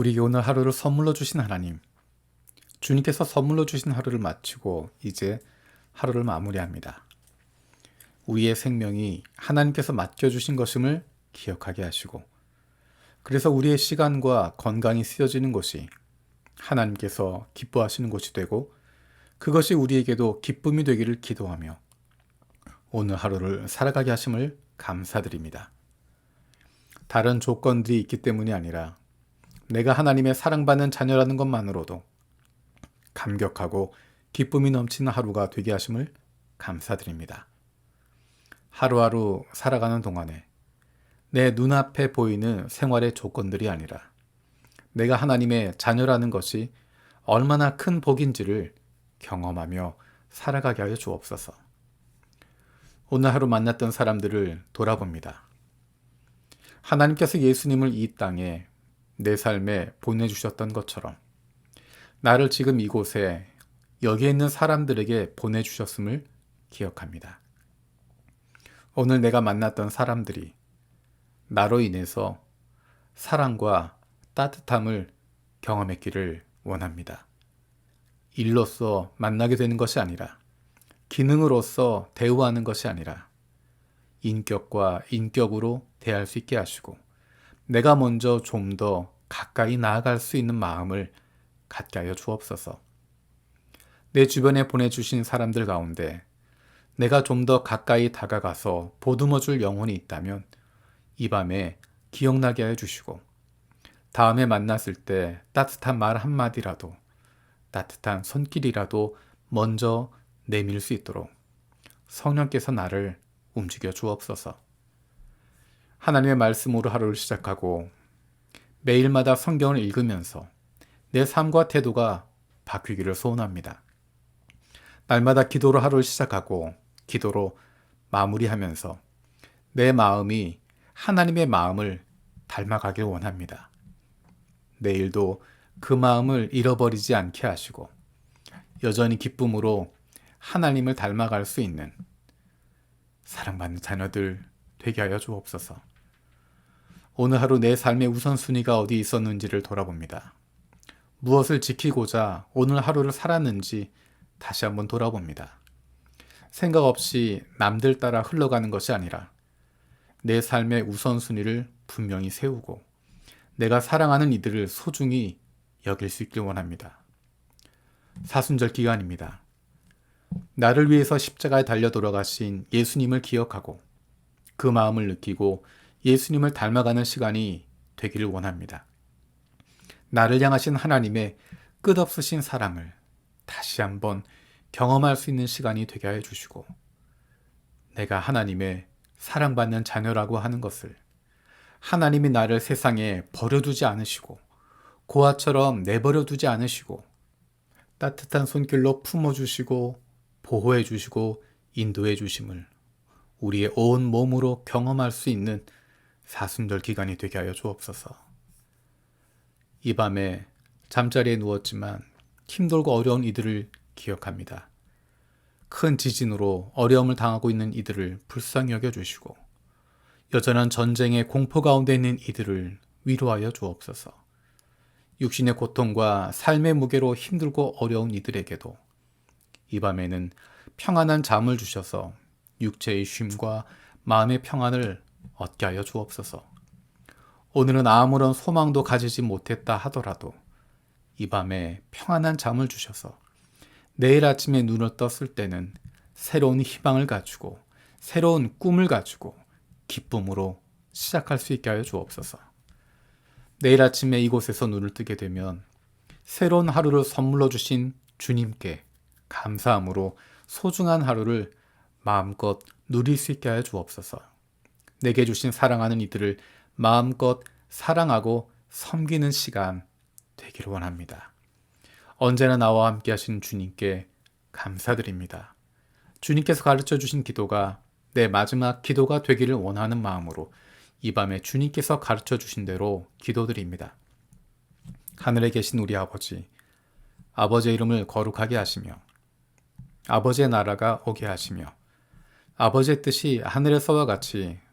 우리에게 오늘 하루를 선물로 주신 하나님. 주님께서 선물로 주신 하루를 마치고 이제 하루를 마무리합니다. 우리의 생명이 하나님께서 맡겨주신 것임을 기억하게 하시고, 그래서 우리의 시간과 건강이 쓰여지는 것이 하나님께서 기뻐하시는 것이 되고, 그것이 우리에게도 기쁨이 되기를 기도하며, 오늘 하루를 살아가게 하심을 감사드립니다. 다른 조건들이 있기 때문이 아니라, 내가 하나님의 사랑받는 자녀라는 것만으로도 감격하고 기쁨이 넘치는 하루가 되게 하심을 감사드립니다. 하루하루 살아가는 동안에 내 눈앞에 보이는 생활의 조건들이 아니라 내가 하나님의 자녀라는 것이 얼마나 큰 복인지를 경험하며 살아가게 하여 주옵소서. 오늘 하루 만났던 사람들을 돌아봅니다. 하나님께서 예수님을 이 땅에 내 삶에 보내주셨던 것처럼 나를 지금 이곳에 여기에 있는 사람들에게 보내주셨음을 기억합니다. 오늘 내가 만났던 사람들이 나로 인해서 사랑과 따뜻함을 경험했기를 원합니다. 일로서 만나게 되는 것이 아니라 기능으로서 대우하는 것이 아니라 인격과 인격으로 대할 수 있게 하시고 내가 먼저 좀 더 가까이 나아갈 수 있는 마음을 갖게 하여 주옵소서. 내 주변에 보내주신 사람들 가운데 내가 좀 더 가까이 다가가서 보듬어 줄 영혼이 있다면 이 밤에 기억나게 해 주시고 다음에 만났을 때 따뜻한 말 한마디라도 따뜻한 손길이라도 먼저 내밀 수 있도록 성령께서 나를 움직여 주옵소서. 하나님의 말씀으로 하루를 시작하고 매일마다 성경을 읽으면서 내 삶과 태도가 바뀌기를 소원합니다. 날마다 기도로 하루를 시작하고 기도로 마무리하면서 내 마음이 하나님의 마음을 닮아가길 원합니다. 내일도 그 마음을 잃어버리지 않게 하시고 여전히 기쁨으로 하나님을 닮아갈 수 있는 사랑받는 자녀들 되게 하여 주옵소서. 오늘 하루 내 삶의 우선순위가 어디 있었는지를 돌아봅니다. 무엇을 지키고자 오늘 하루를 살았는지 다시 한번 돌아봅니다. 생각 없이 남들 따라 흘러가는 것이 아니라 내 삶의 우선순위를 분명히 세우고 내가 사랑하는 이들을 소중히 여길 수 있길 원합니다. 사순절 기간입니다. 나를 위해서 십자가에 달려 돌아가신 예수님을 기억하고 그 마음을 느끼고 예수님을 닮아가는 시간이 되기를 원합니다. 나를 향하신 하나님의 끝없으신 사랑을 다시 한번 경험할 수 있는 시간이 되게 해 주시고 내가 하나님의 사랑받는 자녀라고 하는 것을 하나님이 나를 세상에 버려두지 않으시고 고아처럼 내버려 두지 않으시고 따뜻한 손길로 품어주시고 보호해주시고 인도해주심을 우리의 온 몸으로 경험할 수 있는 사순절 기간이 되게 하여 주옵소서. 이 밤에 잠자리에 누웠지만 힘들고 어려운 이들을 기억합니다. 큰 지진으로 어려움을 당하고 있는 이들을 불쌍히 여겨 주시고 여전한 전쟁의 공포 가운데 있는 이들을 위로하여 주옵소서. 육신의 고통과 삶의 무게로 힘들고 어려운 이들에게도 이 밤에는 평안한 잠을 주셔서 육체의 쉼과 마음의 평안을 얻게 하여 주옵소서. 오늘은 아무런 소망도 가지지 못했다 하더라도 이 밤에 평안한 잠을 주셔서 내일 아침에 눈을 떴을 때는 새로운 희망을 가지고 새로운 꿈을 가지고 기쁨으로 시작할 수 있게 하여 주옵소서. 내일 아침에 이곳에서 눈을 뜨게 되면 새로운 하루를 선물로 주신 주님께 감사함으로 소중한 하루를 마음껏 누릴 수 있게 하여 주옵소서. 내게 주신 사랑하는 이들을 마음껏 사랑하고 섬기는 시간 되기를 원합니다. 언제나 나와 함께 하신 주님께 감사드립니다. 주님께서 가르쳐 주신 기도가 내 마지막 기도가 되기를 원하는 마음으로 이 밤에 주님께서 가르쳐 주신 대로 기도드립니다. 하늘에 계신 우리 아버지, 아버지의 이름을 거룩하게 하시며 아버지의 나라가 오게 하시며 아버지의 뜻이 하늘에서와 같이